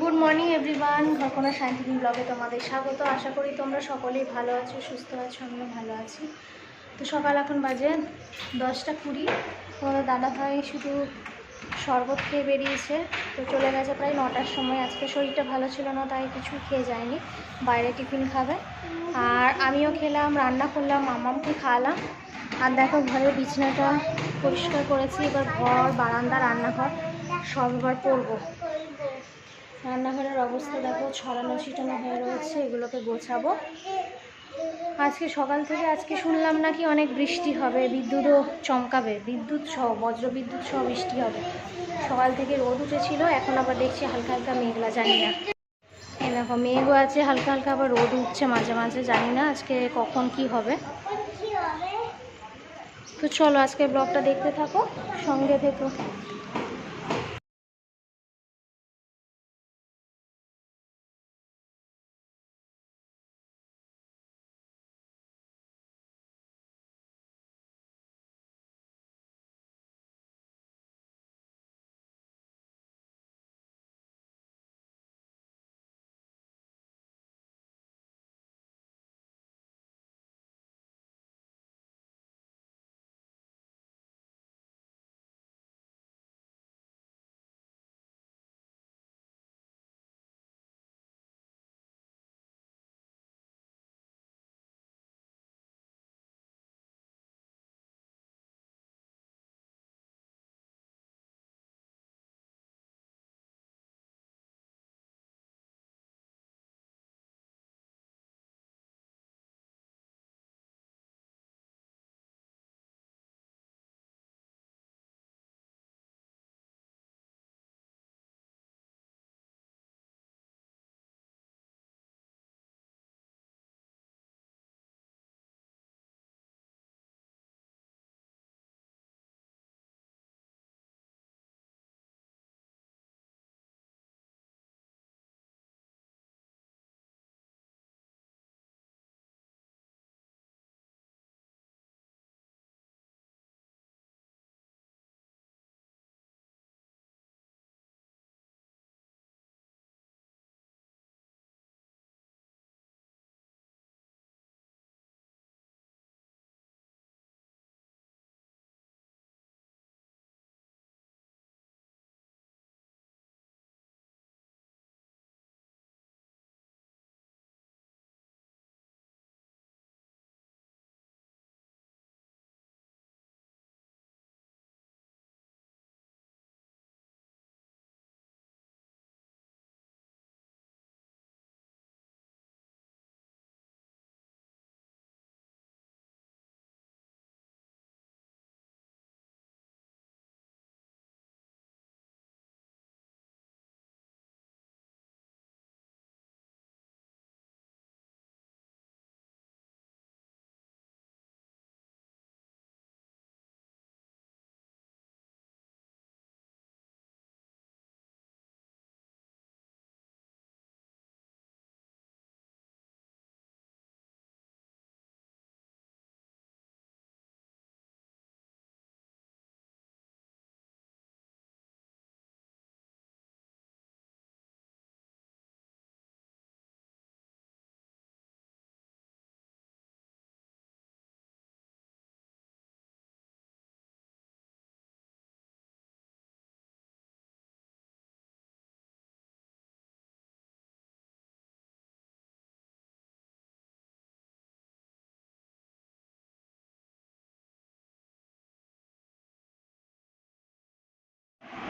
Good morning everyone Ghorkona scientific ব্লগে তোমাদের স্বাগত। আশা করি তোমরা সকলেই ভালো আছো, সুস্থ আছো, আমিও ভালো আছি। তো সকাল এখন বাজে দশটা কুড়ি। তোমাদের দাদা ভাই শুধু শরবত খেয়ে বেরিয়েছে। তো চলে গেছে প্রায় নটার সময়। আজকে শরীরটা ভালো ছিল না, তাই কিছু খেয়ে যায়নি। বাইরে টিফিন খাবে। আর আমিও খেলাম, রান্না করলাম, মামামকে খাওয়ালাম। আর দেখো ঘরের বিছানাটা পরিষ্কার করেছি। এবার ঘর, বারান্দা, রান্নাঘর, সব এবার পরবো রান্নাঘরের অবস্থা দেখো, ছড়ানো ছিটানো হয়ে রয়েছে, এগুলোকে গোছাবো। আজকে সকাল থেকে আজকে শুনলাম নাকি অনেক বৃষ্টি হবে, বিদ্যুৎও চমকাবে, বিদ্যুৎ সহ বজ্র বিদ্যুৎ সহ বৃষ্টি হবে। সকাল থেকে রোদ উঠেছিল, এখন আবার দেখছি হালকা হালকা মেঘলা, জানি না। এই দেখো, মেঘও আছে, হালকা হালকা আবার রোদ উঠছে মাঝে মাঝে, জানি না আজকে কখন কি হবে। তো চলো আজকে ব্লগটা দেখতে থাকো, সঙ্গে থেকো।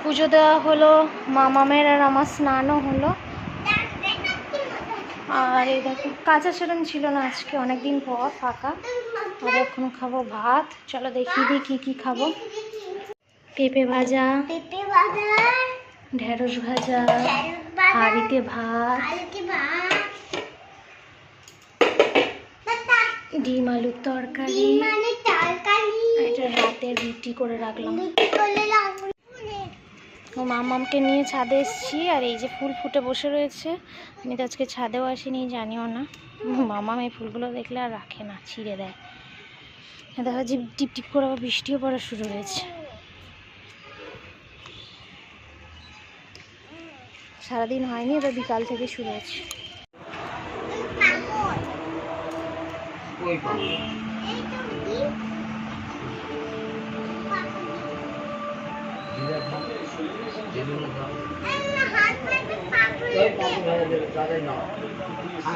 পুজো দেওয়া হলো মামামের আর আমার স্নানও হলো। আর এই দেখো কাঁচা সেরম ছিল না আজকে অনেক দিন পর ফাঁকা। আর এখন খাব ভাত। চলো দেখি দিই কী কী খাব। পেঁপে ভাজা পেঁপে ঢেঁড়স ভাজা ঢেঁড়স বাঁধা হাঁড়িতে ভাত। ডিম আলুর তরকারি। এটা রাতের রুটি করে রাখলাম। ও মামামকে নিয়ে ছাদে এসেছি, আর এই যে ফুল ফুটে বসে রয়েছে। আমি তো আজকে ছাদেও আসিনি, জানিও না। মামাম এই ফুলগুলো দেখলে আর রাখে না, ছিঁড়ে দেয়। দেখা যে টিপ টিপ করে আবার বৃষ্টিও পড়া শুরু হয়েছে। সারাদিন হয়নি, এবার বিকাল থেকে শুরু কই 再放一点这，哎，